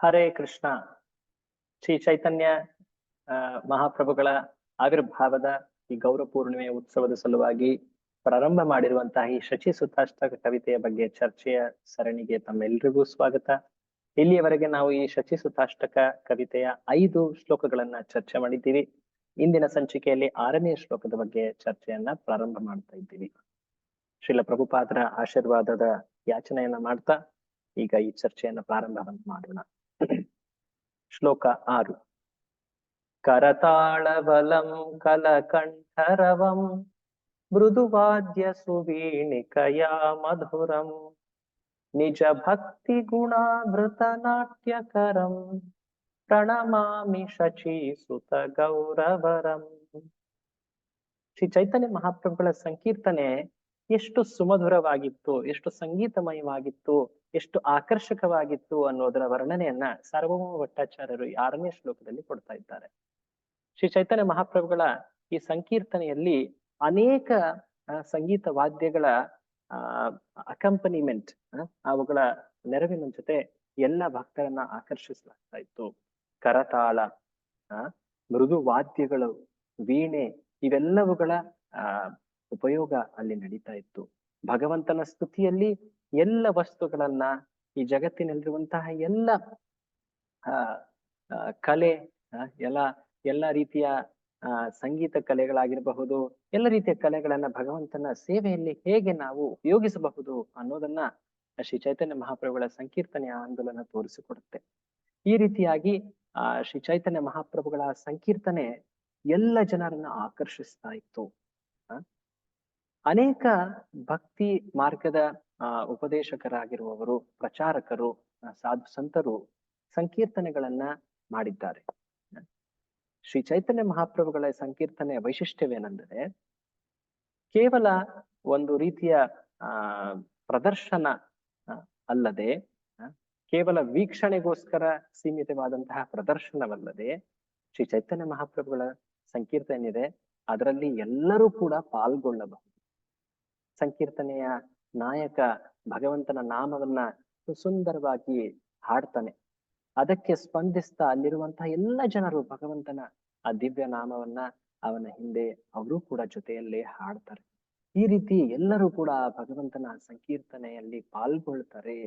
ಹರೇ ಕೃಷ್ಣ. ಶ್ರೀ ಚೈತನ್ಯ ಮಹಾಪ್ರಭುಗಳ ಆವಿರ್ಭಾವದ ಈ ಗೌರವ ಉತ್ಸವದ ಸಲುವಾಗಿ ಪ್ರಾರಂಭ ಮಾಡಿರುವಂತಹ ಈ ಶಚಿ ಸುತಾಷ್ಟಕ ಕವಿತೆಯ ಬಗ್ಗೆ ಚರ್ಚೆಯ ಸರಣಿಗೆ ತಮ್ಮೆಲ್ಲರಿಗೂ ಸ್ವಾಗತ. ಇಲ್ಲಿಯವರೆಗೆ ನಾವು ಈ ಶಚಿ ಸುತಾಷ್ಟಕ ಕವಿತೆಯ ಐದು ಶ್ಲೋಕಗಳನ್ನ ಚರ್ಚೆ ಮಾಡಿದ್ದೀವಿ. ಇಂದಿನ ಸಂಚಿಕೆಯಲ್ಲಿ ಆರನೇ ಶ್ಲೋಕದ ಬಗ್ಗೆ ಚರ್ಚೆಯನ್ನ ಪ್ರಾರಂಭ ಮಾಡ್ತಾ ಇದ್ದೀವಿ. ಶ್ರೀಲ ಪ್ರಭುಪಾದರ ಆಶೀರ್ವಾದದ ಯಾಚನೆಯನ್ನ ಮಾಡ್ತಾ ಈಗ ಈ ಚರ್ಚೆಯನ್ನ ಪ್ರಾರಂಭವನ್ನು ಮಾಡೋಣ. ಶ್ಲೋಕ ಆರು. ಕರತಾಳಬಲಂ ಕಲಕಂಠರವಂ ಮೃದುವಾದ್ಯ ಸುವೀಣಿಕಯ ಮಧುರಂ ನಿಜ ಭಕ್ತಿ ಗುಣಾಮೃತ ನಾಟ್ಯಕರಂ ಪ್ರಣಮಾಮಿ ಶಚಿ ಸುತ ಗೌರವರಂ. ಶ್ರೀ ಚೈತನ್ಯ ಮಹಾಪ್ರಭುಗಳ ಸಂಕೀರ್ತನೆ ಎಷ್ಟು ಸುಮಧುರವಾಗಿತ್ತು, ಎಷ್ಟು ಸಂಗೀತಮಯವಾಗಿತ್ತು ಎಷ್ಟು ಆಕರ್ಷಕವಾಗಿತ್ತು ಅನ್ನೋದರ ವರ್ಣನೆಯನ್ನ ಸಾರ್ವಭೌಮ ಭಟ್ಟಾಚಾರ್ಯರು ಆರನೇ ಶ್ಲೋಕದಲ್ಲಿ ಕೊಡ್ತಾ ಇದ್ದಾರೆ. ಶ್ರೀ ಚೈತನ್ಯ ಮಹಾಪ್ರಭುಗಳ ಈ ಸಂಕೀರ್ತನೆಯಲ್ಲಿ ಅನೇಕ ಸಂಗೀತ ವಾದ್ಯಗಳ ಅಕಂಪನಿಮೆಂಟ್ ಅವುಗಳ ನೆರವಿನ ಜೊತೆ ಎಲ್ಲ ಭಕ್ತರನ್ನ ಆಕರ್ಷಿಸಲಾಗ್ತಾ ಇತ್ತು. ಕರತಾಳ ಮೃದು ವಾದ್ಯಗಳು, ವೀಣೆ ಇವೆಲ್ಲವುಗಳ ಉಪಯೋಗ ಅಲ್ಲಿ ನಡೀತಾ ಇತ್ತು. ಭಗವಂತನ ಸ್ತುತಿಯಲ್ಲಿ ಎಲ್ಲ ವಸ್ತುಗಳನ್ನ ಈ ಜಗತ್ತಿನಲ್ಲಿರುವಂತಹ ಎಲ್ಲ ಕಲೆ ಎಲ್ಲ ಎಲ್ಲ ರೀತಿಯ ಸಂಗೀತ ಕಲೆಗಳಾಗಿರಬಹುದು, ಎಲ್ಲ ರೀತಿಯ ಕಲೆಗಳನ್ನ ಭಗವಂತನ ಸೇವೆಯಲ್ಲಿ ಹೇಗೆ ನಾವು ಉಪಯೋಗಿಸಬಹುದು ಅನ್ನೋದನ್ನ ಶ್ರೀ ಚೈತನ್ಯ ಮಹಾಪ್ರಭುಗಳ ಸಂಕೀರ್ತನೆಯ ಆಂದೋಲನ ತೋರಿಸಿಕೊಡುತ್ತೆ. ಈ ರೀತಿಯಾಗಿ, ಆ, ಶ್ರೀ ಚೈತನ್ಯ ಮಹಾಪ್ರಭುಗಳ ಸಂಕೀರ್ತನೆ ಎಲ್ಲ ಜನರನ್ನ ಆಕರ್ಷಿಸ್ತಾ ಇತ್ತು. ಅನೇಕ ಭಕ್ತಿ ಮಾರ್ಗದ ಉಪದೇಶಕರಾಗಿರುವವರು, ಪ್ರಚಾರಕರು ಸಾಧು ಸಂತರು ಸಂಕೀರ್ತನೆಗಳನ್ನ ಮಾಡಿದ್ದಾರೆ. ಶ್ರೀ ಚೈತನ್ಯ ಮಹಾಪ್ರಭುಗಳ ಸಂಕೀರ್ತನೆಯ ವೈಶಿಷ್ಟ್ಯವೇನೆಂದರೆ, ಕೇವಲ ಒಂದು ರೀತಿಯ ಪ್ರದರ್ಶನ ಅಲ್ಲದೆ ಕೇವಲ ವೀಕ್ಷಣೆಗೋಸ್ಕರ ಸೀಮಿತವಾದಂತಹ ಪ್ರದರ್ಶನವಲ್ಲದೆ ಶ್ರೀ ಚೈತನ್ಯ ಮಹಾಪ್ರಭುಗಳ ಸಂಕೀರ್ತನೆ ಏನಿದೆ ಅದರಲ್ಲಿ ಎಲ್ಲರೂ ಕೂಡ ಪಾಲ್ಗೊಳ್ಳಬಹುದು. ಸಂಕೀರ್ತನೆಯ ನಾಯಕ ಭಗವಂತನ ನಾಮವನ್ನ ಸುಂದರವಾಗಿ ಹಾಡ್ತಾನೆ. ಅದಕ್ಕೆ ಸ್ಪಂದಿಸ್ತಾ ಅಲ್ಲಿರುವಂತಹ ಎಲ್ಲ ಜನರು ಭಗವಂತನ ಆ ದಿವ್ಯ ನಾಮವನ್ನ ಅವನ ಹಿಂದೆ ಅವರು ಕೂಡ ಜೊತೆಯಲ್ಲೇ ಹಾಡ್ತಾರೆ. ಈ ರೀತಿ ಎಲ್ಲರೂ ಕೂಡ ಭಗವಂತನ ಸಂಕೀರ್ತನೆಯಲ್ಲಿ ಪಾಲ್ಗೊಳ್ತಾರೆ.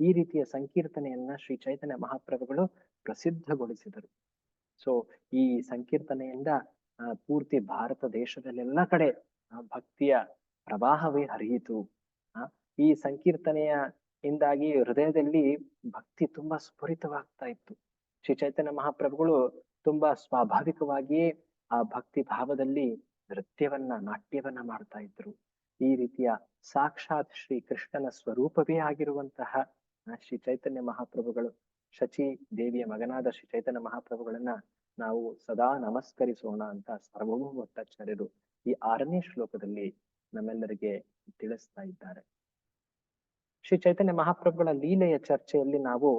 ಈ ರೀತಿಯ ಸಂಕೀರ್ತನೆಯನ್ನ ಶ್ರೀ ಚೈತನ್ಯ ಮಹಾಪ್ರಭುಗಳು ಪ್ರಸಿದ್ಧಗೊಳಿಸಿದರು. ಸೊ ಈ ಸಂಕೀರ್ತನೆಯಿಂದ ಪೂರ್ತಿ ಭಾರತ ದೇಶದಲ್ಲೆಲ್ಲ ಕಡೆ ಭಕ್ತಿಯ ಪ್ರವಾಹವೇ ಹರಿಯಿತು. ಈ ಸಂಕೀರ್ತನೆಯ ಇಂದಾಗಿ ಹೃದಯದಲ್ಲಿ ಭಕ್ತಿ ತುಂಬಾ ಸ್ಫುರಿತವಾಗ್ತಾ ಇತ್ತು. ಶ್ರೀ ಚೈತನ್ಯ ಮಹಾಪ್ರಭುಗಳು ತುಂಬಾ ಸ್ವಾಭಾವಿಕವಾಗಿಯೇ ಆ ಭಕ್ತಿ ಭಾವದಲ್ಲಿ ನೃತ್ಯವನ್ನ, ನಾಟ್ಯವನ್ನ ಮಾಡ್ತಾ ಇದ್ರು. ಈ ರೀತಿಯ ಸಾಕ್ಷಾತ್ ಶ್ರೀ ಕೃಷ್ಣನ ಸ್ವರೂಪವೇ ಆಗಿರುವಂತಹ ಶ್ರೀ ಚೈತನ್ಯ ಮಹಾಪ್ರಭುಗಳು, ಶಚಿ ದೇವಿಯ ಮಗನಾದ ಶ್ರೀ ಚೈತನ್ಯ ಮಹಾಪ್ರಭುಗಳನ್ನ ನಾವು ಸದಾ ನಮಸ್ಕರಿಸೋಣ ಅಂತ ಸರ್ವಭೌಮ ಭಟ್ಟಾಚಾರ್ಯರು ಈ ಆರನೇ ಶ್ಲೋಕದಲ್ಲಿ ನಮ್ಮೆಲ್ಲರಿಗೆ ತಿಳಿಸ್ತಾ ಇದ್ದಾರೆ. ಶ್ರೀ ಚೈತನ್ಯ ಮಹಾಪ್ರಭುಗಳ ಲೀಲೆಯ ಚರ್ಚೆಯಲ್ಲಿ ನಾವು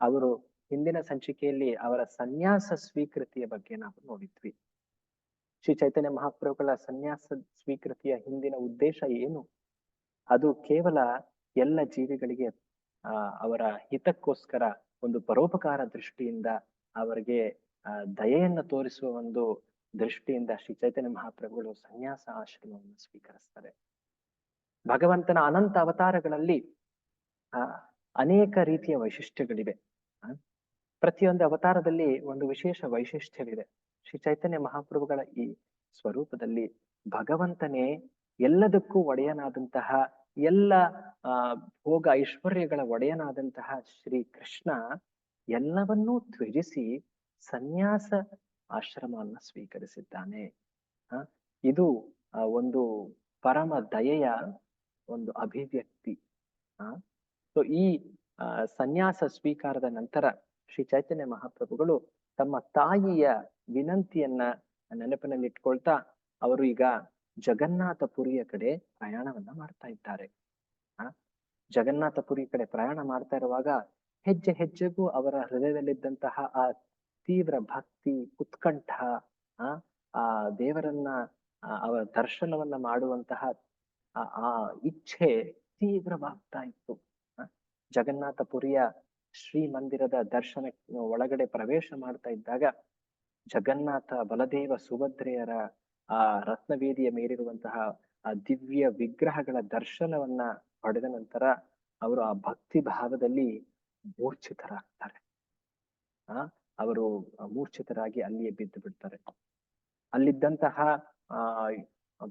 ಅವರು ಹಿಂದಿನ ಸಂಚಿಕೆಯಲ್ಲಿ ಅವರ ಸನ್ಯಾಸ ಸ್ವೀಕೃತಿಯ ಬಗ್ಗೆ ನಾವು ನೋಡಿದ್ವಿ. ಶ್ರೀ ಚೈತನ್ಯ ಮಹಾಪ್ರಭುಗಳ ಸನ್ಯಾಸ ಸ್ವೀಕೃತಿಯ ಹಿಂದಿನ ಉದ್ದೇಶ ಏನು? ಅದು ಕೇವಲ ಎಲ್ಲ ಜೀವಿಗಳಿಗೆ ಅವರ ಹಿತಕ್ಕೋಸ್ಕರ ಒಂದು ಪರೋಪಕಾರ ದೃಷ್ಟಿಯಿಂದ ಅವರಿಗೆ ದಯೆಯನ್ನು ತೋರಿಸುವ ಒಂದು ದೃಷ್ಟಿಯಿಂದ ಶ್ರೀ ಚೈತನ್ಯ ಮಹಾಪ್ರಭುಗಳು ಸನ್ಯಾಸ ಆಶ್ರಮವನ್ನು ಸ್ವೀಕರಿಸ್ತಾರೆ. ಭಗವಂತನ ಅನಂತ ಅವತಾರಗಳಲ್ಲಿ ಅನೇಕ ರೀತಿಯ ವೈಶಿಷ್ಟ್ಯಗಳಿವೆ. ಪ್ರತಿಯೊಂದು ಅವತಾರದಲ್ಲಿ ಒಂದು ವಿಶೇಷ ವೈಶಿಷ್ಟ್ಯವಿದೆ. ಶ್ರೀ ಚೈತನ್ಯ ಮಹಾಪ್ರಭುಗಳ ಈ ಸ್ವರೂಪದಲ್ಲಿ ಭಗವಂತನೇ ಎಲ್ಲದಕ್ಕೂ ಒಡೆಯನಾದಂತಹ, ಎಲ್ಲ, ಆ, ಭೋಗ ಐಶ್ವರ್ಯಗಳ ಒಡೆಯನಾದಂತಹ ಶ್ರೀ ಕೃಷ್ಣ ಎಲ್ಲವನ್ನೂ ತ್ಯಜಿಸಿ ಸನ್ಯಾಸ ಆಶ್ರಮವನ್ನ ಸ್ವೀಕರಿಸಿದ್ದಾನೆ ಇದು ಒಂದು ಪರಮ ದಯೆಯ ಒಂದು ಅಭಿವ್ಯಕ್ತಿ ಸೊ ಈ ಸನ್ಯಾಸ ಸ್ವೀಕಾರದ ನಂತರ ಶ್ರೀ ಚೈತನ್ಯ ಮಹಾಪ್ರಭುಗಳು ತಮ್ಮ ತಾಯಿಯ ವಿನಂತಿಯನ್ನ ನೆನಪಿನಲ್ಲಿಟ್ಕೊಳ್ತಾ ಅವರು ಈಗ ಜಗನ್ನಾಥಪುರಿಯ ಕಡೆ ಪ್ರಯಾಣವನ್ನ ಮಾಡ್ತಾ ಇದ್ದಾರೆ ಆ ಜಗನ್ನಾಥಪುರಿ ಕಡೆ ಪ್ರಯಾಣ ಮಾಡ್ತಾ ಇರುವಾಗ ಹೆಜ್ಜೆ ಹೆಜ್ಜೆಗೂ ಅವರ ಹೃದಯದಲ್ಲಿದ್ದಂತಹ ಆ ತೀವ್ರ ಭಕ್ತಿ ಉತ್ಕಂಠ ಆ ದೇವರನ್ನ ಅವರ ದರ್ಶನವನ್ನ ಮಾಡುವಂತಹ ಆ ಇಚ್ಛೆ ತೀವ್ರವಾಗ್ತಾ ಇತ್ತು. ಆ, ಜಗನ್ನಾಥಪುರಿಯ ಶ್ರೀ ಮಂದಿರದ ದರ್ಶನ ಒಳಗಡೆ ಪ್ರವೇಶ ಮಾಡ್ತಾ ಇದ್ದಾಗ ಜಗನ್ನಾಥ ಬಲದೇವ ಸುಭದ್ರೆಯರ ಆ ರತ್ನವೇದಿಯ ಮೇಲಿರುವಂತಹ ಆ ದಿವ್ಯ ವಿಗ್ರಹಗಳ ದರ್ಶನವನ್ನ ಪಡೆದ ನಂತರ ಅವರು ಆ ಭಕ್ತಿ ಭಾವದಲ್ಲಿ ಮೂರ್ಛಿತರಾಗ್ತಾರೆ. ಆ ಅವರು ಮೂರ್ಛಿತರಾಗಿ ಅಲ್ಲಿಯೇ ಬಿದ್ದು ಬಿಡ್ತಾರೆ. ಅಲ್ಲಿದ್ದಂತಹ, ಆ,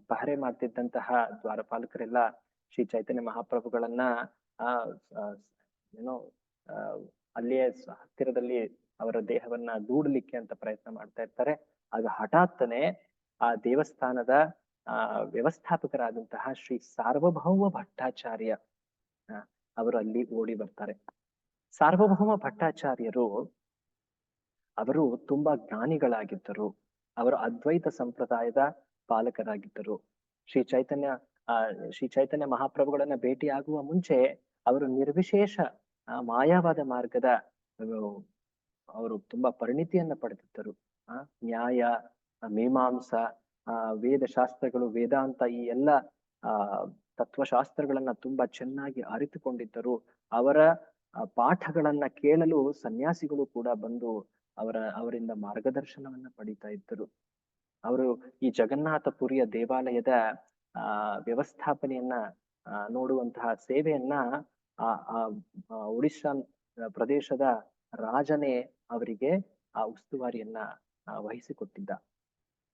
ಪಹರೆ ಮಾಡ್ತಿದ್ದಂತಹ ದ್ವಾರಪಾಲಕರೆಲ್ಲ ಶ್ರೀ ಚೈತನ್ಯ ಮಹಾಪ್ರಭುಗಳನ್ನ, ಆ ಏನೋ ಅಲ್ಲಿಯೇ ಹತ್ತಿರದಲ್ಲಿ ಅವರ ದೇಹವನ್ನ ದೂಡ್ಲಿಕ್ಕೆ ಅಂತ ಪ್ರಯತ್ನ ಮಾಡ್ತಾ ಇರ್ತಾರೆ. ಆಗ ಹಠಾತ್ತನೆ ಆ ದೇವಸ್ಥಾನದ, ಆ, ವ್ಯವಸ್ಥಾಪಕರಾದಂತಹ ಶ್ರೀ ಸಾರ್ವಭೌಮ ಭಟ್ಟಾಚಾರ್ಯ ಅವರು ಅಲ್ಲಿ ಓಡಿ ಬರ್ತಾರೆ. ಸಾರ್ವಭೌಮ ಭಟ್ಟಾಚಾರ್ಯರು ಅವರು ತುಂಬಾ ಜ್ಞಾನಿಗಳಾಗಿದ್ದರು. ಅವರು ಅದ್ವೈತ ಸಂಪ್ರದಾಯದ ಪಾಲಕರಾಗಿದ್ದರು. ಶ್ರೀ ಚೈತನ್ಯ ಶ್ರೀ ಚೈತನ್ಯ ಮಹಾಪ್ರಭುಗಳನ್ನ ಭೇಟಿಯಾಗುವ ಮುಂಚೆ ಅವರು ನಿರ್ವಿಶೇಷ ಮಾಯಾವಾದ ಮಾರ್ಗದ ಅವರು ತುಂಬಾ ಪರಿಣಿತಿಯನ್ನ ಪಡೆದಿದ್ದರು. ಆ, ನ್ಯಾಯ ಮೀಮಾಂಸ, ಆ ವೇದ ಶಾಸ್ತ್ರಗಳು ವೇದಾಂತ ಈ ಎಲ್ಲ, ಆ, ತತ್ವಶಾಸ್ತ್ರಗಳನ್ನ ತುಂಬಾ ಚೆನ್ನಾಗಿ ಅರಿತುಕೊಂಡಿದ್ದರು. ಅವರ ಪಾಠಗಳನ್ನ ಕೇಳಲು ಸನ್ಯಾಸಿಗಳು ಕೂಡ ಬಂದು ಅವರ, ಅವರಿಂದ ಮಾರ್ಗದರ್ಶನವನ್ನ ಪಡಿತಾ ಇದ್ದರು. ಅವರು ಈ ಜಗನ್ನಾಥಪುರಿಯ ದೇವಾಲಯದ, ಆ, ವ್ಯವಸ್ಥಾಪನೆಯನ್ನ ನೋಡುವಂತಹ ಸೇವೆಯನ್ನ, ಆ ಒಡಿಶಾ ಪ್ರದೇಶದ ರಾಜನೇ ಅವರಿಗೆ ಆ ಉಸ್ತುವಾರಿಯನ್ನ ವಹಿಸಿಕೊಟ್ಟಿದ್ದ.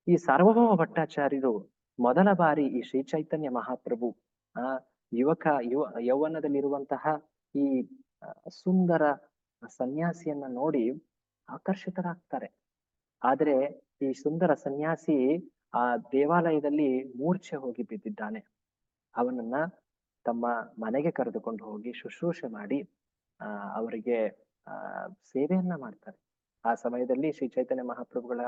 ಈ ಸಾರ್ವಭೌಮ ಭಟ್ಟಾಚಾರ್ಯರು ಮೊದಲ ಬಾರಿ ಈ ಶ್ರೀ ಚೈತನ್ಯ ಮಹಾಪ್ರಭು, ಆ, ಯುವಕ, ಯುವ, ಯೌವನದಲ್ಲಿರುವಂತಹ ಈ ಸುಂದರ ಸನ್ಯಾಸಿಯನ್ನ ನೋಡಿ ಆಕರ್ಷಿತರಾಗ್ತಾರೆ. ಆದ್ರೆ ಈ ಸುಂದರ ಸನ್ಯಾಸಿ ಆ ದೇವಾಲಯದಲ್ಲಿ ಮೂರ್ಛೆ ಹೋಗಿ ಬಿದ್ದಿದ್ದಾನೆ. ಅವನನ್ನ ತಮ್ಮ ಮನೆಗೆ ಕರೆದುಕೊಂಡು ಹೋಗಿ ಶುಶ್ರೂಷೆ ಮಾಡಿ, ಆ, ಅವರಿಗೆ, ಆ, ಸೇವೆಯನ್ನ ಮಾಡ್ತಾರೆ. ಆ ಸಮಯದಲ್ಲಿ ಶ್ರೀ ಚೈತನ್ಯ ಮಹಾಪ್ರಭುಗಳ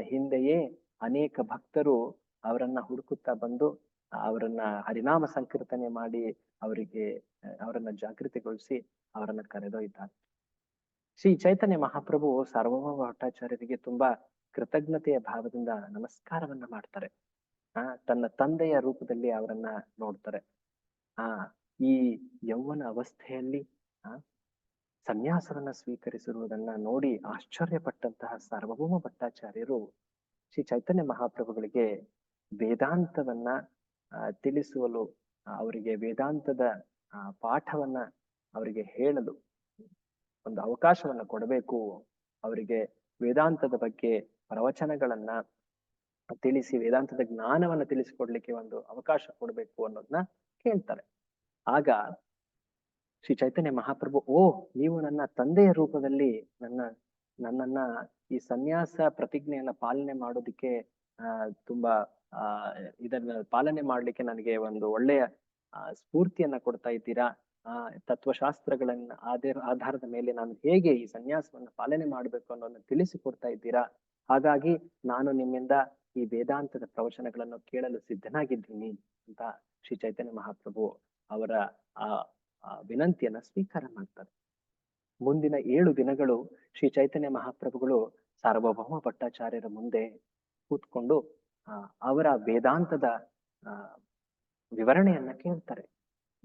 ಹಿಂದೆಯೇ ಅನೇಕ ಭಕ್ತರು ಅವರನ್ನ ಹುಡುಕುತ್ತಾ ಬಂದು, ಅವರನ್ನ ಹರಿನಾಮ ಸಂಕೀರ್ತನೆ ಮಾಡಿ ಅವರಿಗೆ, ಅವರನ್ನ ಜಾಗೃತಿಗೊಳಿಸಿ ಅವರನ್ನ ಕರೆದೊಯ್ತಾರೆ ಶ್ರೀ ಚೈತನ್ಯ ಮಹಾಪ್ರಭು ಸಾರ್ವಭೌಮ ಭಟ್ಟಾಚಾರ್ಯರಿಗೆ ತುಂಬಾ ಕೃತಜ್ಞತೆಯ ಭಾವದಿಂದ ನಮಸ್ಕಾರವನ್ನ ಮಾಡ್ತಾರೆ. ಆ, ತನ್ನ ತಂದೆಯ ರೂಪದಲ್ಲಿ ಅವರನ್ನ ನೋಡ್ತಾರೆ. ಆ, ಈ ಯೌವನ ಅವಸ್ಥೆಯಲ್ಲಿ, ಆ, ಸನ್ಯಾಸವನ್ನ ಸ್ವೀಕರಿಸಿರುವುದನ್ನ ನೋಡಿ ಆಶ್ಚರ್ಯಪಟ್ಟಂತಹ ಸಾರ್ವಭೌಮ ಭಟ್ಟಾಚಾರ್ಯರು ಶ್ರೀ ಚೈತನ್ಯ ಮಹಾಪ್ರಭುಗಳಿಗೆ ವೇದಾಂತವನ್ನ ತಿಳಿಸುವಲು ಅವರಿಗೆ ವೇದಾಂತದ ಪಾಠವನ್ನ ಅವರಿಗೆ ಹೇಳಲು ಒಂದು ಅವಕಾಶವನ್ನ ಕೊಡಬೇಕು. ಅವರಿಗೆ ವೇದಾಂತದ ಬಗ್ಗೆ ಪ್ರವಚನಗಳನ್ನ ತಿಳಿಸಿ, ವೇದಾಂತದ ಜ್ಞಾನವನ್ನ ತಿಳಿಸಿಕೊಡ್ಲಿಕ್ಕೆ ಒಂದು ಅವಕಾಶ ಕೊಡಬೇಕು ಅನ್ನೋದನ್ನ ಕೇಳ್ತಾರೆ. ಆಗ ಶ್ರೀ ಚೈತನ್ಯ ಮಹಾಪ್ರಭು, ಓ, ನೀವು ನನ್ನ ತಂದೆಯ ರೂಪದಲ್ಲಿ ನನ್ನ, ನನ್ನನ್ನ ಈ ಸನ್ಯಾಸ ಪ್ರತಿಜ್ಞೆಯನ್ನ ಪಾಲನೆ ಮಾಡೋದಿಕ್ಕೆ, ಆ, ತುಂಬಾ, ಆ, ಇದನ್ನ ಪಾಲನೆ ಮಾಡ್ಲಿಕ್ಕೆ ನನಗೆ ಒಂದು ಒಳ್ಳೆಯ ಸ್ಫೂರ್ತಿಯನ್ನ ಕೊಡ್ತಾ ಇದ್ದೀರಾ? ಆ ತತ್ವಶಾಸ್ತ್ರಗಳನ್ನ ಆಧಾರ, ಆಧಾರದ ಮೇಲೆ ನಾನು ಹೇಗೆ ಈ ಸನ್ಯಾಸವನ್ನು ಪಾಲನೆ ಮಾಡ್ಬೇಕು ಅನ್ನೋದನ್ನ ತಿಳಿಸಿಕೊಡ್ತಾ ಇದ್ದೀರಾ? ಹಾಗಾಗಿ ನಾನು ನಿಮ್ಮಿಂದ ಈ ವೇದಾಂತದ ಪ್ರವಚನಗಳನ್ನು ಕೇಳಲು ಸಿದ್ಧನಾಗಿದ್ದೀನಿ ಅಂತ ಶ್ರೀ ಚೈತನ್ಯ ಮಹಾಪ್ರಭು ಅವರ ಆ ವಿನಂತಿಯನ್ನ ಸ್ವೀಕಾರ ಮಾಡ್ತಾರೆ. ಮುಂದಿನ ಏಳು ದಿನಗಳು ಶ್ರೀ ಚೈತನ್ಯ ಮಹಾಪ್ರಭುಗಳು ಸಾರ್ವಭೌಮ ಭಟ್ಟಾಚಾರ್ಯರ ಮುಂದೆ ಕೂತ್ಕೊಂಡು ಅವರ ವೇದಾಂತದ ವಿವರಣೆಯನ್ನ ಕೇಳ್ತಾರೆ.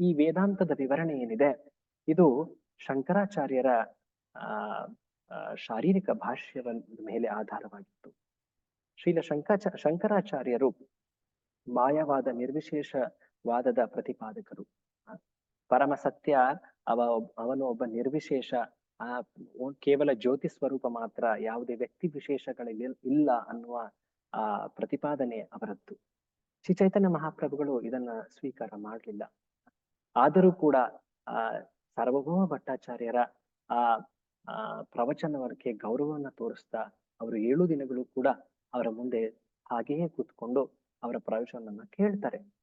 ಈ ವೇದಾಂತದ ವಿವರಣೆ ಏನಿದೆ, ಇದು ಶಂಕರಾಚಾರ್ಯರ, ಆ ಶಾರೀರಿಕ ಭಾಷ್ಯವನ್ನ ಮೇಲೆ ಆಧಾರವಾಗಿತ್ತು. ಶ್ರೀಲ ಶಂಕಾಚ, ಶಂಕರಾಚಾರ್ಯರು ಮಾಯವಾದ ನಿರ್ವಿಶೇಷವಾದದ ಪ್ರತಿಪಾದಕರು. ಪರಮ ಸತ್ಯ, ಅವ, ಅವನು ಒಬ್ಬ ನಿರ್ವಿಶೇಷ, ಆ ಕೇವಲ ಜ್ಯೋತಿ ಸ್ವರೂಪ ಮಾತ್ರ, ಯಾವುದೇ ವ್ಯಕ್ತಿ ವಿಶೇಷಗಳಲ್ಲಿ ಇಲ್ಲ ಅನ್ನುವ, ಆ, ಪ್ರತಿಪಾದನೆ ಅವರದ್ದು. ಶ್ರೀ ಚೈತನ್ಯ ಮಹಾಪ್ರಭುಗಳು ಇದನ್ನ ಸ್ವೀಕಾರ ಮಾಡಲಿಲ್ಲ. ಆದರೂ ಕೂಡ, ಆ, ಸಾರ್ವಭೌಮ ಭಟ್ಟಾಚಾರ್ಯರ, ಆ ಪ್ರವಚನಕ್ಕೆ ಗೌರವವನ್ನ ತೋರಿಸ್ತಾ ಅವರು ಏಳು ದಿನಗಳು ಕೂಡ ಅವರ ಮುಂದೆ ಹಾಗೆಯೇ ಕೂತ್ಕೊಂಡು ಅವರ ಪ್ರವಚನವನ್ನ ಕೇಳ್ತಾರೆ.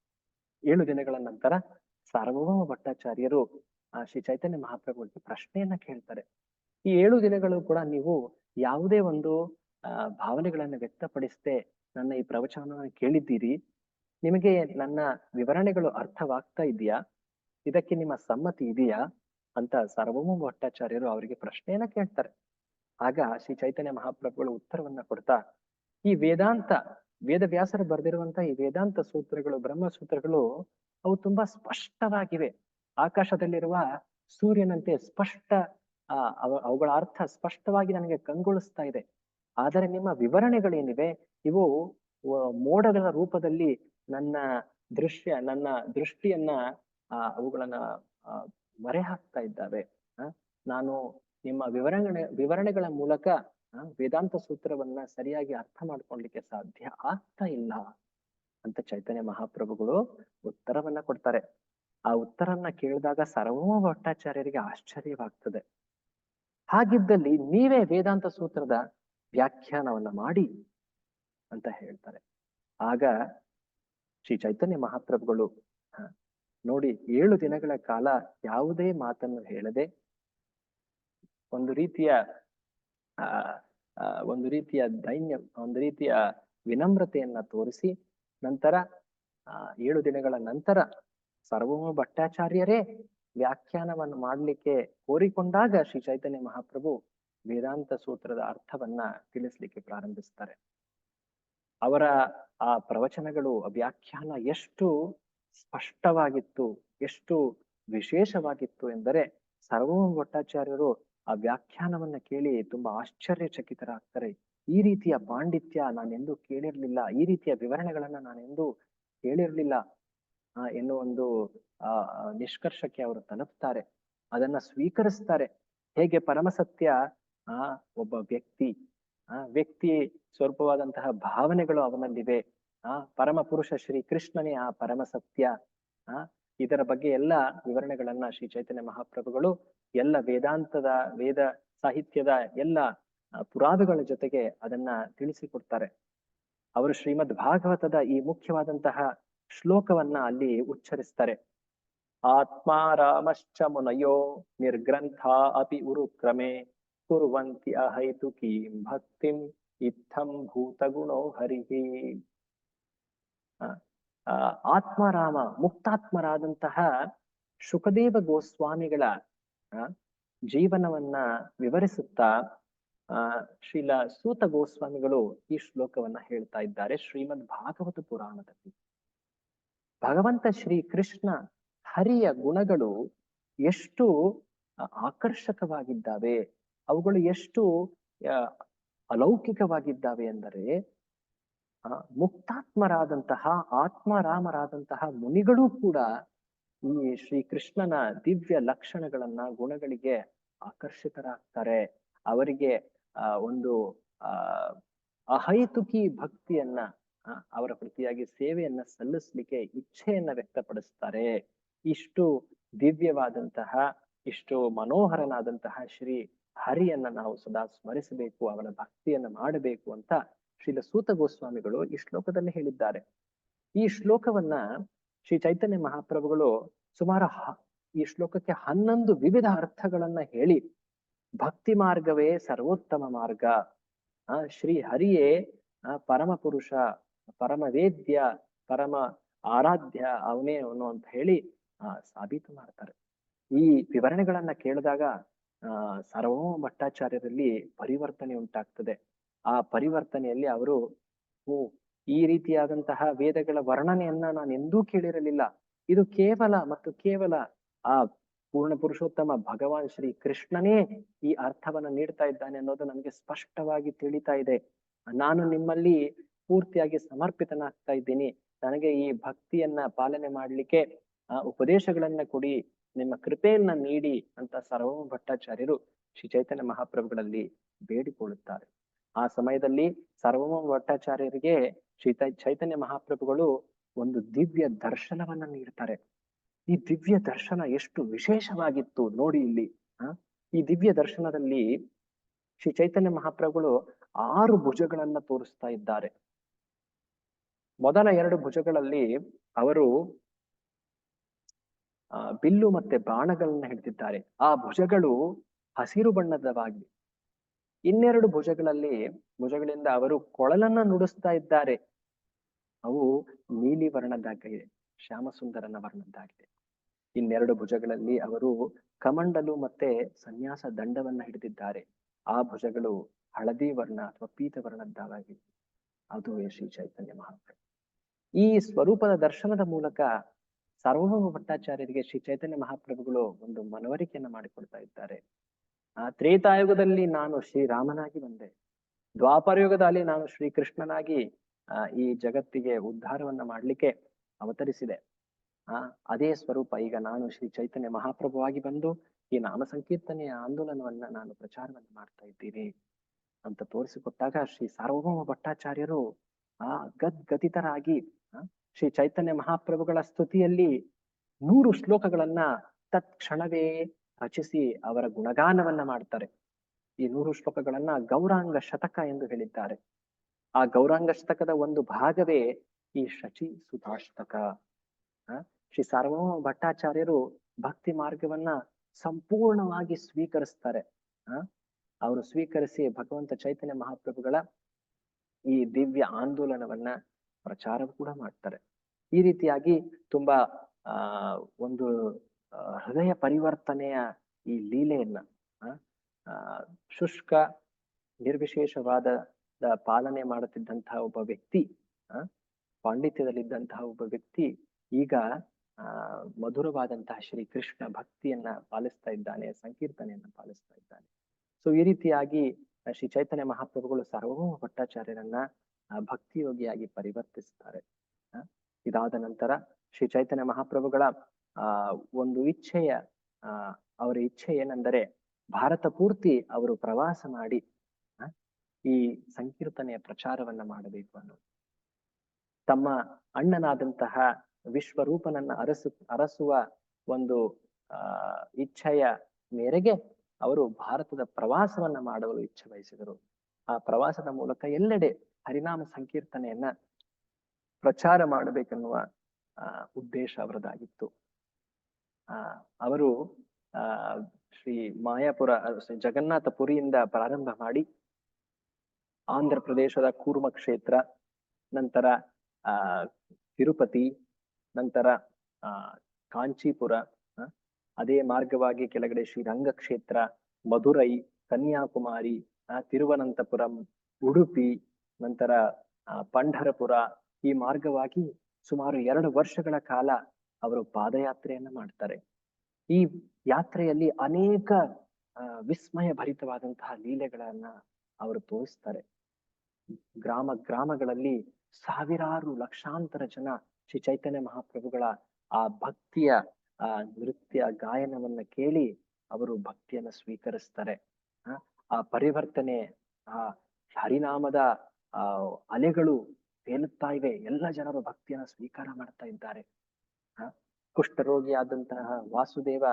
ಏಳು ದಿನಗಳ ನಂತರ ಸಾರ್ವಭೌಮ ಭಟ್ಟಾಚಾರ್ಯರು, ಆ, ಶ್ರೀ ಚೈತನ್ಯ ಮಹಾಪ್ರಭುಗಳಿಗೆ ಪ್ರಶ್ನೆಯನ್ನ ಕೇಳ್ತಾರೆ. ಈ ಏಳು ದಿನಗಳು ಕೂಡ ನೀವು ಯಾವುದೇ ಒಂದು, ಆ, ಭಾವನೆಗಳನ್ನ ವ್ಯಕ್ತಪಡಿಸದೆ ನನ್ನ ಈ ಪ್ರವಚನವನ್ನು ಕೇಳಿದ್ದೀರಿ, ನಿಮಗೆ ನನ್ನ ವಿವರಣೆಗಳು ಅರ್ಥವಾಗ್ತಾ ಇದೆಯಾ ಇದಕ್ಕೆ ನಿಮ್ಮ ಸಮ್ಮತಿ ಇದೆಯಾ ಅಂತ ಸಾರ್ವಭೌಮ ಭಟ್ಟಾಚಾರ್ಯರು ಅವರಿಗೆ ಪ್ರಶ್ನೆಯನ್ನ ಕೇಳ್ತಾರೆ. ಆಗ ಶ್ರೀ ಚೈತನ್ಯ ಮಹಾಪ್ರಭುಗಳು ಉತ್ತರವನ್ನ ಕೊಡ್ತಾ, ಈ ವೇದಾಂತ, ವೇದವ್ಯಾಸರು ಬರೆದಿರುವಂತಹ ಈ ವೇದಾಂತ ಸೂತ್ರಗಳು, ಬ್ರಹ್ಮಸೂತ್ರಗಳು ಅವು ತುಂಬಾ ಸ್ಪಷ್ಟವಾಗಿವೆ. ಆಕಾಶದಲ್ಲಿರುವ ಸೂರ್ಯನಂತೆ ಸ್ಪಷ್ಟ, ಆ ಅವುಗಳ ಅರ್ಥ ಸ್ಪಷ್ಟವಾಗಿ ನನಗೆ ಕಂಗೊಳಿಸ್ತಾ ಇದೆ. ಆದರೆ ನಿಮ್ಮ ವಿವರಣೆಗಳೇನಿವೆ? ಇವು ಮೋಡಗಳ ರೂಪದಲ್ಲಿ ನನ್ನ ದೃಶ್ಯ, ನನ್ನ ದೃಷ್ಟಿಯನ್ನ ಅವುಗಳನ್ನ ಮರೆ ಹಾಕ್ತಾ ಇದ್ದಾವೆ. ನಾನು ನಿಮ್ಮ ವಿವರಣೆ, ವಿವರಣೆಗಳ ಮೂಲಕ ವೇದಾಂತ ಸೂತ್ರವನ್ನ ಸರಿಯಾಗಿ ಅರ್ಥ ಮಾಡ್ಕೊಳ್ಲಿಕ್ಕೆ ಸಾಧ್ಯ ಆಗ್ತಾ ಇಲ್ಲ ಅಂತ ಚೈತನ್ಯ ಮಹಾಪ್ರಭುಗಳು ಉತ್ತರವನ್ನ ಕೊಡ್ತಾರೆ. ಆ ಉತ್ತರನ್ನ ಕೇಳಿದಾಗ ಸರ್ವಮ ಭಟ್ಟಾಚಾರ್ಯರಿಗೆ ಆಶ್ಚರ್ಯವಾಗ್ತದೆ. ಹಾಗಿದ್ದಲ್ಲಿ ನೀವೇ ವೇದಾಂತ ಸೂತ್ರದ ವ್ಯಾಖ್ಯಾನವನ್ನ ಮಾಡಿ ಅಂತ ಹೇಳ್ತಾರೆ. ಆಗ ಶ್ರೀ ಚೈತನ್ಯ ಮಹಾಪ್ರಭುಗಳು ನೋಡಿ ಏಳು ದಿನಗಳ ಕಾಲ ಯಾವುದೇ ಮಾತನ್ನು ಹೇಳದೆ ಒಂದು ರೀತಿಯ ಒಂದು ರೀತಿಯ ದೈನ್ಯ, ಒಂದು ರೀತಿಯ ವಿನಮ್ರತೆಯನ್ನ ತೋರಿಸಿ ನಂತರ, ಆ, ಏಳು ದಿನಗಳ ನಂತರ ಸರ್ವಮ ಭಟ್ಟಾಚಾರ್ಯರೇ ವ್ಯಾಖ್ಯಾನವನ್ನು ಮಾಡಲಿಕ್ಕೆ ಕೋರಿಕೊಂಡಾಗ ಶ್ರೀ ಚೈತನ್ಯ ಮಹಾಪ್ರಭು ವೇದಾಂತ ಸೂತ್ರದ ಅರ್ಥವನ್ನ ತಿಳಿಸ್ಲಿಕ್ಕೆ ಪ್ರಾರಂಭಿಸ್ತಾರೆ. ಅವರ ಆ ಪ್ರವಚನಗಳು ವ್ಯಾಖ್ಯಾನ ಎಷ್ಟು ಸ್ಪಷ್ಟವಾಗಿತ್ತು. ಎಷ್ಟು ವಿಶೇಷವಾಗಿತ್ತು ಎಂದರೆ ಸರ್ವಮ ಭಟ್ಟಾಚಾರ್ಯರು ಆ ವ್ಯಾಖ್ಯಾನವನ್ನ ಕೇಳಿ ತುಂಬಾ ಆಶ್ಚರ್ಯಚಕಿತರಾಗ್ತಾರೆ. ಈ ರೀತಿಯ ಪಾಂಡಿತ್ಯ ನಾನೆಂದೂ ಕೇಳಿರ್ಲಿಲ್ಲ. ಈ ರೀತಿಯ ವಿವರಣೆಗಳನ್ನ ನಾನೆಂದೂ ಕೇಳಿರ್ಲಿಲ್ಲ. ಆ, ಎನ್ನುವ ಒಂದು, ಆ, ನಿಷ್ಕರ್ಷಕ್ಕೆ ಅವರು ತಲುಪ್ತಾರೆ. ಅದನ್ನ ಸ್ವೀಕರಿಸ್ತಾರೆ. ಹೇಗೆ ಪರಮಸತ್ಯ, ಆ, ಒಬ್ಬ ವ್ಯಕ್ತಿ, ಆ, ವ್ಯಕ್ತಿ ಸ್ವಲ್ಪವಾದಂತಹ ಭಾವನೆಗಳು ಅವನಲ್ಲಿವೆ. ಆ ಪರಮ ಪುರುಷ ಶ್ರೀ ಕೃಷ್ಣನೇ ಆ ಪರಮ ಸತ್ಯ ಆ, ಇದರ ಬಗ್ಗೆ ಎಲ್ಲ ವಿವರಣೆಗಳನ್ನ ಶ್ರೀ ಚೈತನ್ಯ ಮಹಾಪ್ರಭುಗಳು, ಎಲ್ಲ ವೇದಾಂತದ, ವೇದ ಸಾಹಿತ್ಯದ ಎಲ್ಲ ಪುರಾದಗಳ ಜೊತೆಗೆ ಅದನ್ನ ತಿಳಿಸಿಕೊಡ್ತಾರೆ. ಅವರು ಶ್ರೀಮದ್ ಭಾಗವತದ ಈ ಮುಖ್ಯವಾದಂತಹ ಶ್ಲೋಕವನ್ನ ಅಲ್ಲಿ ಉಚ್ಚರಿಸ್ತಾರೆ. ಆತ್ಮಾರಾಮಶ್ಚ ಮುನಯೋ ನಿರ್ಗ್ರಂಥ ಅಪಿ ಉರುಕ್ರಮೆ ಕುರ್ವಂತಿ ಅಹೈತುಕೀಂ ಭಕ್ತಿಂ ಇತ್ತಂ ಭೂತಗುಣೋ ಹರಿಹಿ. ಆತ್ಮಾರಾಮ, ಮುಕ್ತಾತ್ಮರಾದಂತಹ ಶುಕದೇವ ಗೋಸ್ವಾಮಿಗಳ ಜೀವನವನ್ನ ವಿವರಿಸುತ್ತಾ, ಆ, ಶ್ರೀಲ ಸೂತ ಗೋಸ್ವಾಮಿಗಳು ಈ ಶ್ಲೋಕವನ್ನ ಹೇಳ್ತಾ ಇದ್ದಾರೆ ಶ್ರೀಮದ್ ಭಾಗವತ ಪುರಾಣದಲ್ಲಿ. ಭಗವಂತ ಶ್ರೀ ಕೃಷ್ಣ ಹರಿಯ ಗುಣಗಳು ಎಷ್ಟು ಆಕರ್ಷಕವಾಗಿದ್ದಾವೆ, ಅವುಗಳು ಎಷ್ಟು ಅಲೌಕಿಕವಾಗಿದ್ದಾವೆ ಎಂದರೆ ಮುಕ್ತಾತ್ಮರಾದಂತಹ, ಆತ್ಮರಾಮರಾದಂತಹ ಮುನಿಗಳೂ ಕೂಡ ಈ ಶ್ರೀ ಕೃಷ್ಣನ ದಿವ್ಯ ಲಕ್ಷಣಗಳನ್ನ, ಗುಣಗಳಿಗೆ ಆಕರ್ಷಿತರಾಗ್ತಾರೆ. ಅವರಿಗೆ ಒಂದು, ಆ, ಅಹೈತುಕಿ ಭಕ್ತಿಯನ್ನ ಅವರ ಪ್ರತಿಯಾಗಿ ಸೇವೆಯನ್ನ ಸಲ್ಲಿಸ್ಲಿಕ್ಕೆ ಇಚ್ಛೆಯನ್ನ ವ್ಯಕ್ತಪಡಿಸ್ತಾರೆ. ಇಷ್ಟು ದಿವ್ಯವಾದಂತಹ, ಇಷ್ಟು ಮನೋಹರನಾದಂತಹ ಶ್ರೀ ಹರಿಯನ್ನ ನಾವು ಸದಾ ಸ್ಮರಿಸಬೇಕು, ಅವನ ಭಕ್ತಿಯನ್ನ ಮಾಡಬೇಕು ಅಂತ ಶ್ರೀಲ ಸೂತ ಗೋಸ್ವಾಮಿಗಳು ಈ ಶ್ಲೋಕದಲ್ಲಿ ಹೇಳಿದ್ದಾರೆ. ಈ ಶ್ಲೋಕವನ್ನ ಶ್ರೀ ಚೈತನ್ಯ ಮಹಾಪ್ರಭುಗಳು ಸುಮಾರು ಈ ಶ್ಲೋಕಕ್ಕೆ ಹನ್ನೊಂದು ವಿವಿಧ ಅರ್ಥಗಳನ್ನ ಹೇಳಿ, ಭಕ್ತಿ ಮಾರ್ಗವೇ ಸರ್ವೋತ್ತಮ ಮಾರ್ಗ. ಆ, ಶ್ರೀ ಹರಿಯೇ ಪರಮ ಪುರುಷ, ಪರಮ ವೇದ್ಯ, ಪರಮ ಆರಾಧ್ಯ, ಅವನೇ ಅವನು ಅಂತ ಹೇಳಿ, ಆ, ಸಾಬೀತು ಮಾಡ್ತಾರೆ. ಈ ವಿವರಣೆಗಳನ್ನ ಕೇಳಿದಾಗ, ಆ ಸರ್ವೋ ಭಟ್ಟಾಚಾರ್ಯರಲ್ಲಿ ಪರಿವರ್ತನೆ ಉಂಟಾಗ್ತದೆ. ಆ ಪರಿವರ್ತನೆಯಲ್ಲಿ ಅವರು, ಓ, ಈ ರೀತಿಯಾದಂತಹ ವೇದಗಳ ವರ್ಣನೆಯನ್ನ ನಾನು ಎಂದೂ ಕೇಳಿರಲಿಲ್ಲ. ಇದು ಕೇವಲ ಮತ್ತು ಕೇವಲ ಆ ಪೂರ್ಣ ಪುರುಷೋತ್ತಮ ಭಗವಾನ್ ಶ್ರೀ ಕೃಷ್ಣನೇ ಈ ಅರ್ಥವನ್ನ ನೀಡ್ತಾ ಇದ್ದಾನೆ ಅನ್ನೋದು ನನಗೆ ಸ್ಪಷ್ಟವಾಗಿ ತಿಳಿತಾ ಇದೆ. ನಾನು ನಿಮ್ಮಲ್ಲಿ ಪೂರ್ತಿಯಾಗಿ ಸಮರ್ಪಿತನಾಗ್ತಾ ಇದ್ದೀನಿ. ನನಗೆ ಈ ಭಕ್ತಿಯನ್ನ ಪಾಲನೆ ಮಾಡ್ಲಿಕ್ಕೆ, ಆ, ಉಪದೇಶಗಳನ್ನ ಕೊಡಿ, ನಿಮ್ಮ ಕೃಪೆಯನ್ನ ನೀಡಿ ಅಂತ ಸರ್ವ ಭಟ್ಟಾಚಾರ್ಯರು ಶ್ರೀ ಚೈತನ್ಯ ಮಹಾಪ್ರಭುಗಳಲ್ಲಿ ಬೇಡಿಕೊಳ್ಳುತ್ತಾರೆ. ಆ ಸಮಯದಲ್ಲಿ ಸರ್ವಮ ಭಟ್ಟಾಚಾರ್ಯರಿಗೆ ಶ್ರೀ ಚೈ- ಚೈತನ್ಯ ಮಹಾಪ್ರಭುಗಳು ಒಂದು ದಿವ್ಯ ದರ್ಶನವನ್ನ ನೀಡ್ತಾರೆ. ಈ ದಿವ್ಯ ದರ್ಶನ ಎಷ್ಟು ವಿಶೇಷವಾಗಿತ್ತು ನೋಡಿ ಇಲ್ಲಿ, ಆ? ಈ ದಿವ್ಯ ದರ್ಶನದಲ್ಲಿ ಶ್ರೀ ಚೈತನ್ಯ ಮಹಾಪ್ರಭುಗಳು ಆರು ಭುಜಗಳನ್ನ ತೋರಿಸ್ತಾ ಇದ್ದಾರೆ. ಮೊದಲ ಎರಡು ಭುಜಗಳಲ್ಲಿ ಅವರು ಬಿಲ್ಲು ಮತ್ತೆ ಬಾಣಗಳನ್ನ ಹಿಡಿದಿದ್ದಾರೆ. ಆ ಭುಜಗಳು ಹಸಿರು ಬಣ್ಣದವಾಗಿ ಇನ್ನೆರಡು ಭುಜಗಳಲ್ಲಿ, ಭುಜಗಳಿಂದ ಅವರು ಕೊಳಲನ್ನ ನುಡಿಸ್ತಾ ಇದ್ದಾರೆ. ಅವು ನೀಲಿ ವರ್ಣದ್ದಾಗಿದೆ, ಶ್ಯಾಮಸುಂದರನ ವರ್ಣದ್ದಾಗಿದೆ. ಇನ್ನೆರಡು ಭುಜಗಳಲ್ಲಿ ಅವರು ಕಮಂಡಲು ಮತ್ತೆ ಸನ್ಯಾಸ ದಂಡವನ್ನ ಹಿಡಿದಿದ್ದಾರೆ. ಆ ಭುಜಗಳು ಹಳದಿ ವರ್ಣ ಅಥವಾ ಪೀತ ವರ್ಣದ್ದಾಗಿ. ಅದುವೇ ಶ್ರೀ ಚೈತನ್ಯ ಮಹಾಪ್ರಭು ಈ ಸ್ವರೂಪದ ದರ್ಶನದ ಮೂಲಕ ಸಾರ್ವಭೌಮ ಭಟ್ಟಾಚಾರ್ಯರಿಗೆ ಶ್ರೀ ಚೈತನ್ಯ ಮಹಾಪ್ರಭುಗಳು ಒಂದು ಮನವರಿಕೆಯನ್ನ ಮಾಡಿಕೊಡ್ತಾ ಇದ್ದಾರೆ. ಆ ತ್ರೇತಾಯುಗದಲ್ಲಿ ನಾನು ಶ್ರೀರಾಮನಾಗಿ ಬಂದೆ. ದ್ವಾಪರಯುಗದಲ್ಲಿ ನಾನು ಶ್ರೀಕೃಷ್ಣನಾಗಿ, ಆ, ಈ ಜಗತ್ತಿಗೆ ಉದ್ಧಾರವನ್ನ ಮಾಡ್ಲಿಕ್ಕೆ ಅವತರಿಸಿದೆ. ಆ, ಅದೇ ಸ್ವರೂಪ ಈಗ ನಾನು ಶ್ರೀ ಚೈತನ್ಯ ಮಹಾಪ್ರಭುವಾಗಿ ಬಂದು ಈ ನಾಮ ಸಂಕೀರ್ತನೆಯ ಆಂದೋಲನವನ್ನ ನಾನು ಪ್ರಚಾರವನ್ನ ಮಾಡ್ತಾ ಇದ್ದೀನಿ ಅಂತ ತೋರಿಸಿಕೊಟ್ಟಾಗ ಶ್ರೀ ಸಾರ್ವಭೌಮ ಭಟ್ಟಾಚಾರ್ಯರು, ಆ, ಗದ್ಗತಿತರಾಗಿ ಶ್ರೀ ಚೈತನ್ಯ ಮಹಾಪ್ರಭುಗಳ ಸ್ತುತಿಯಲ್ಲಿ ನೂರು ಶ್ಲೋಕಗಳನ್ನ ತತ್ಕ್ಷಣವೇ ರಚಿಸಿ ಅವರ ಗುಣಗಾನವನ್ನ ಮಾಡ್ತಾರೆ. ಈ ನೂರು ಶ್ಲೋಕಗಳನ್ನ ಗೌರಾಂಗ ಶತಕ ಎಂದು ಹೇಳಿದ್ದಾರೆ. ಆ ಗೌರಾಂಗ ಶತಕದ ಒಂದು ಭಾಗವೇ ಈ ಶಚಿ ಸುಧಾಷ್ಟಕ. ಶ್ರೀ ಸಾರ್ವಭೌಮ ಭಟ್ಟಾಚಾರ್ಯರು ಭಕ್ತಿ ಮಾರ್ಗವನ್ನ ಸಂಪೂರ್ಣವಾಗಿ ಸ್ವೀಕರಿಸ್ತಾರೆ. ಅವರು ಸ್ವೀಕರಿಸಿ ಭಗವಂತ ಚೈತನ್ಯ ಮಹಾಪ್ರಭುಗಳ ಈ ದಿವ್ಯ ಆಂದೋಲನವನ್ನ ಪ್ರಚಾರ ಕೂಡ ಮಾಡ್ತಾರೆ. ಈ ರೀತಿಯಾಗಿ ತುಂಬಾ ಒಂದು ಹೃದಯ ಪರಿವರ್ತನೆಯ ಈ ಲೀಲೆಯನ್ನ ಶುಷ್ಕ ನಿರ್ವಿಶೇಷವಾದ ಪಾಲನೆ ಮಾಡುತ್ತಿದ್ದಂತಹ ಒಬ್ಬ ವ್ಯಕ್ತಿ, ಆ, ಪಾಂಡಿತ್ಯದಲ್ಲಿದ್ದಂತಹ ಒಬ್ಬ ವ್ಯಕ್ತಿ ಈಗ, ಆ, ಮಧುರವಾದಂತಹ ಶ್ರೀ ಕೃಷ್ಣ ಭಕ್ತಿಯನ್ನ ಪಾಲಿಸ್ತಾ ಇದ್ದಾನೆ, ಸಂಕೀರ್ತನೆಯನ್ನ ಪಾಲಿಸ್ತಾ ಇದ್ದಾನೆ. ಸೊ ಈ ರೀತಿಯಾಗಿ ಶ್ರೀ ಚೈತನ್ಯ ಮಹಾಪ್ರಭುಗಳು ಸಾರ್ವಭೌಮ ಭಟ್ಟಾಚಾರ್ಯರನ್ನ ಭಕ್ತಿಯೋಗಿಯಾಗಿ ಪರಿವರ್ತಿಸ್ತಾರೆ. ಇದಾದ ನಂತರ ಶ್ರೀ ಚೈತನ್ಯ ಮಹಾಪ್ರಭುಗಳ ಆ, ಒಂದು ಇಚ್ಛೆಯ ಅವರ ಇಚ್ಛೆ ಏನೆಂದರೆ ಭಾರತ ಪೂರ್ತಿ ಅವರು ಪ್ರವಾಸ ಮಾಡಿ ಈ ಸಂಕೀರ್ತನೆಯ ಪ್ರಚಾರವನ್ನ ಮಾಡಬೇಕು ಅನ್ನೋದು. ತಮ್ಮ ಅಣ್ಣನಾದಂತಹ ವಿಶ್ವರೂಪನನ್ನ ಅರಸು, ಅರಸುವ ಒಂದು ಇಚ್ಛೆಯ ಮೇರೆಗೆ ಅವರು ಭಾರತದ ಪ್ರವಾಸವನ್ನ ಮಾಡಲು ಇಚ್ಛೆ ಬಯಸಿದರು. ಆ ಪ್ರವಾಸದ ಮೂಲಕ ಎಲ್ಲೆಡೆ ಹರಿನಾಮ ಸಂಕೀರ್ತನೆಯನ್ನ ಪ್ರಚಾರ ಮಾಡಬೇಕೆನ್ನುವ ಉದ್ದೇಶ ಅವರದಾಗಿತ್ತು. ಅವರು, ಆ, ಶ್ರೀ ಮಾಯಾಪುರ ಜಗನ್ನಾಥ ಪುರಿಯಿಂದ ಪ್ರಾರಂಭ ಮಾಡಿ ಆಂಧ್ರ ಪ್ರದೇಶದ ಕೂರ್ಮ ಕ್ಷೇತ್ರ, ನಂತರ, ಆ, ತಿರುಪತಿ, ನಂತರ, ಆ, ಕಾಂಚೀಪುರ ಅದೇ ಮಾರ್ಗವಾಗಿ ಕೆಳಗಡೆ ಶ್ರೀರಂಗಕ್ಷೇತ್ರ ಮಧುರೈ, ಕನ್ಯಾಕುಮಾರಿ ತಿರುವನಂತಪುರಂ, ಉಡುಪಿ, ನಂತರ ಪಂಡರಪುರ ಈ ಮಾರ್ಗವಾಗಿ ಸುಮಾರು ಎರಡು ವರ್ಷಗಳ ಕಾಲ ಅವರು ಪಾದಯಾತ್ರೆಯನ್ನ ಮಾಡ್ತಾರೆ. ಈ ಯಾತ್ರೆಯಲ್ಲಿ ಅನೇಕ ವಿಸ್ಮಯ ಭರಿತವಾದಂತಹ ಲೀಲೆಗಳನ್ನ ಅವರು ತೋರಿಸ್ತಾರೆ. ಗ್ರಾಮ ಗ್ರಾಮಗಳಲ್ಲಿ ಸಾವಿರಾರು ಲಕ್ಷಾಂತರ ಜನ ಶ್ರೀ ಚೈತನ್ಯ ಮಹಾಪ್ರಭುಗಳ ಆ ಭಕ್ತಿಯ ಆ ನೃತ್ಯ ಗಾಯನವನ್ನ ಕೇಳಿ ಅವರು ಭಕ್ತಿಯನ್ನ ಸ್ವೀಕರಿಸ್ತಾರೆ. ಆ, ಪರಿವರ್ತನೆ ಆ ಹರಿನಾಮದ ಆ ಅಲೆಗಳು ತೇಲುತ್ತಾ ಇವೆ. ಎಲ್ಲ ಜನರು ಭಕ್ತಿಯನ್ನ ಸ್ವೀಕಾರ ಮಾಡ್ತಾ ಇದ್ದಾರೆ. ಕುಷ್ಠರೋಗಿಯಾದಂತಹ ವಾಸುದೇವ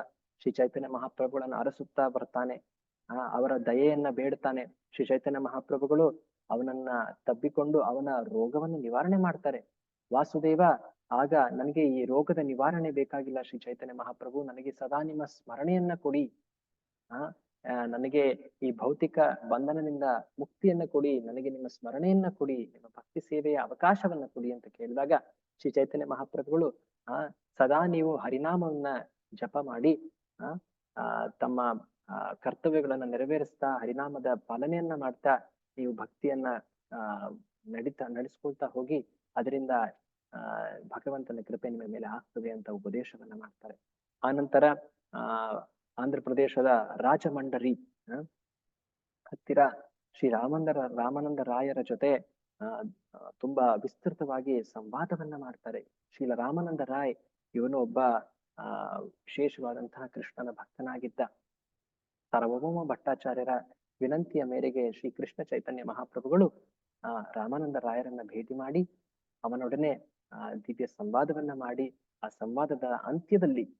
ಶ್ರೀ ಚೈತನ್ಯ ಮಹಾಪ್ರಭುಗಳನ್ನು ಅರಸುತ್ತಾ ಬರ್ತಾನೆ. ಆ, ಅವರ ದಯೆಯನ್ನ ಬೇಡ್ತಾನೆ. ಶ್ರೀ ಚೈತನ್ಯ ಮಹಾಪ್ರಭುಗಳು ಅವನನ್ನ ತಬ್ಬಿಕೊಂಡು ಅವನ ರೋಗವನ್ನು ನಿವಾರಣೆ ಮಾಡ್ತಾರೆ. ವಾಸುದೇವ, ಆಗ ನನಗೆ ಈ ರೋಗದ ನಿವಾರಣೆ ಬೇಕಾಗಿಲ್ಲ ಶ್ರೀ ಚೈತನ್ಯ ಮಹಾಪ್ರಭು, ನನಗೆ ಸದಾ ನಿಮ್ಮ ಸ್ಮರಣೆಯನ್ನ ಕೊಡಿ. ಆ, ನನಗೆ ಈ ಭೌತಿಕ ಬಂಧನದಿಂದ ಮುಕ್ತಿಯನ್ನ ಕೊಡಿ, ನನಗೆ ನಿಮ್ಮ ಸ್ಮರಣೆಯನ್ನ ಕೊಡಿ, ನಿಮ್ಮ ಭಕ್ತಿ ಸೇವೆಯ ಅವಕಾಶವನ್ನ ಕೊಡಿ ಅಂತ ಕೇಳಿದಾಗ ಶ್ರೀ ಚೈತನ್ಯ ಮಹಾಪ್ರಭುಗಳು ಆ, ಸದಾ ನೀವು ಹರಿನಾಮವನ್ನ ಜಪ ಮಾಡಿ, ಆ ತಮ್ಮ ಕರ್ತವ್ಯಗಳನ್ನ ನೆರವೇರಿಸ್ತಾ, ಹರಿನಾಮದ ಪಾಲನೆಯನ್ನ ಮಾಡ್ತಾ, ನೀವು ಭಕ್ತಿಯನ್ನ, ಆ, ನಡೀತಾ, ನಡೆಸ್ಕೊಳ್ತಾ ಹೋಗಿ, ಅದರಿಂದ, ಆ, ಭಗವಂತನ ಕೃಪೆ ನಿಮ್ಮ ಮೇಲೆ ಆಗ್ತದೆ ಅಂತ ಉಪದೇಶವನ್ನ ಮಾಡ್ತಾರೆ. ಆನಂತರ ನಂತರ, ಆ, ಆಂಧ್ರ ಪ್ರದೇಶದ ರಾಜಮಂಡರಿ ಹತ್ತಿರ ಶ್ರೀ ರಾಮಂದರ, ರಾಮಾನಂದ ರಾಯರ ಜೊತೆ ತುಂಬಾ ವಿಸ್ತೃತವಾಗಿ ಸಂವಾದವನ್ನ ಮಾಡ್ತಾರೆ. ಶೀಲ ರಾಮಾನಂದ ರಾಯ್ ಇವನು ಒಬ್ಬ ವಿಶೇಷವಾದಂತಹ ಕೃಷ್ಣನ ಭಕ್ತನಾಗಿದ್ದ. ಸಾರ್ವಭೌಮ ಭಟ್ಟಾಚಾರ್ಯರ ವಿನಂತಿಯ ಮೇರೆಗೆ ಶ್ರೀ ಕೃಷ್ಣ ಚೈತನ್ಯ ಮಹಾಪ್ರಭುಗಳು, ಆ, ರಾಮಾನಂದ ರಾಯರನ್ನ ಭೇಟಿ ಮಾಡಿ, ಅವನೊಡನೆ, ಆ, ದಿವ್ಯ ಸಂವಾದವನ್ನ ಮಾಡಿ, ಆ ಸಂವಾದದ ಅಂತ್ಯದಲ್ಲಿ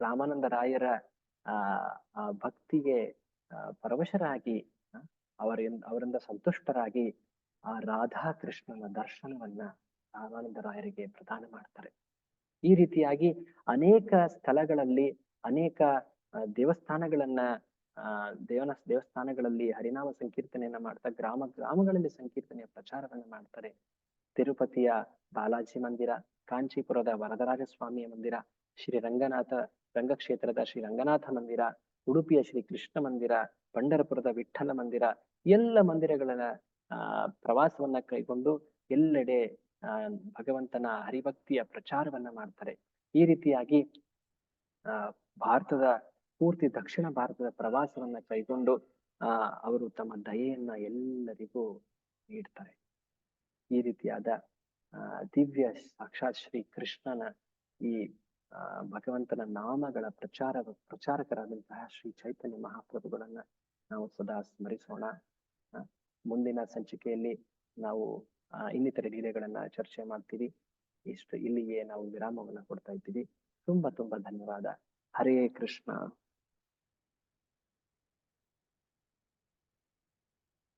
ರಾಮಾನಂದ ರಾಯರ, ಆ ಭಕ್ತಿಗೆ ಪರವಶರಾಗಿ ಅವರ ಅವರಿಂದ ಅವರಿಂದ ಸಂತುಷ್ಟರಾಗಿ ಆ ರಾಧಾ ಕೃಷ್ಣನ ದರ್ಶನವನ್ನ ರಾಮಾನಂದ ರಾಯರಿಗೆ ಪ್ರದಾನ ಮಾಡ್ತಾರೆ. ಈ ರೀತಿಯಾಗಿ ಅನೇಕ ಸ್ಥಳಗಳಲ್ಲಿ ಅನೇಕ ದೇವಸ್ಥಾನಗಳನ್ನ ದೇವನ, ದೇವಸ್ಥಾನಗಳಲ್ಲಿ ಹರಿನಾಮ ಸಂಕೀರ್ತನೆಯನ್ನ ಮಾಡ್ತಾ ಗ್ರಾಮ, ಗ್ರಾಮಗಳಲ್ಲಿ ಸಂಕೀರ್ತನೆಯ ಪ್ರಚಾರವನ್ನ ಮಾಡ್ತಾರೆ. ತಿರುಪತಿಯ ಬಾಲಾಜಿ ಮಂದಿರ, ಕಾಂಚೀಪುರದ ವರದರಾಜ ಸ್ವಾಮಿಯ ಮಂದಿರ, ಶ್ರೀ ರಂಗನಾಥ, ರಂಗಕ್ಷೇತ್ರದ ಶ್ರೀ ರಂಗನಾಥ ಮಂದಿರ, ಉಡುಪಿಯ ಶ್ರೀ ಕೃಷ್ಣ ಮಂದಿರ, ಪಂಡರಪುರದ ವಿಠ್ಠಲ ಮಂದಿರ, ಎಲ್ಲ ಮಂದಿರಗಳ ಆ, ಪ್ರವಾಸವನ್ನ ಕೈಗೊಂಡು ಎಲ್ಲೆಡೆ, ಆ, ಭಗವಂತನ ಹರಿಭಕ್ತಿಯ ಪ್ರಚಾರವನ್ನ ಮಾಡ್ತಾರೆ. ಈ ರೀತಿಯಾಗಿ, ಆ, ಭಾರತದ, ಪೂರ್ತಿ ದಕ್ಷಿಣ ಭಾರತದ ಪ್ರವಾಸವನ್ನ ಕೈಗೊಂಡು, ಆ, ಅವರು ತಮ್ಮ ದಯೆಯನ್ನ ಎಲ್ಲರಿಗೂ ನೀಡ್ತಾರೆ. ಈ ರೀತಿಯಾದ ದಿವ್ಯ ಸಾಕ್ಷಾತ್ ಶ್ರೀ ಕೃಷ್ಣನ ಈ ಭಗವಂತನ ನಾಮಗಳ ಪ್ರಚಾರ, ಪ್ರಚಾರಕರಾದಂತಹ ಶ್ರೀ ಚೈತನ್ಯ ಮಹಾಪ್ರಭುಗಳನ್ನ ನಾವು ಸದಾ ಸ್ಮರಿಸೋಣ. ಮುಂದಿನ ಸಂಚಿಕೆಯಲ್ಲಿ ನಾವು ಇನ್ನಿತರ ಲೀಲೆಗಳನ್ನ ಚರ್ಚೆ ಮಾಡ್ತೀವಿ. ಇಷ್ಟು ಇಲ್ಲಿಗೆ ನಾವು ವಿರಾಮವನ್ನ ಕೊಡ್ತಾ ಇದ್ದೀವಿ. ತುಂಬಾ ತುಂಬಾ ಧನ್ಯವಾದ. ಹರೇ ಕೃಷ್ಣ.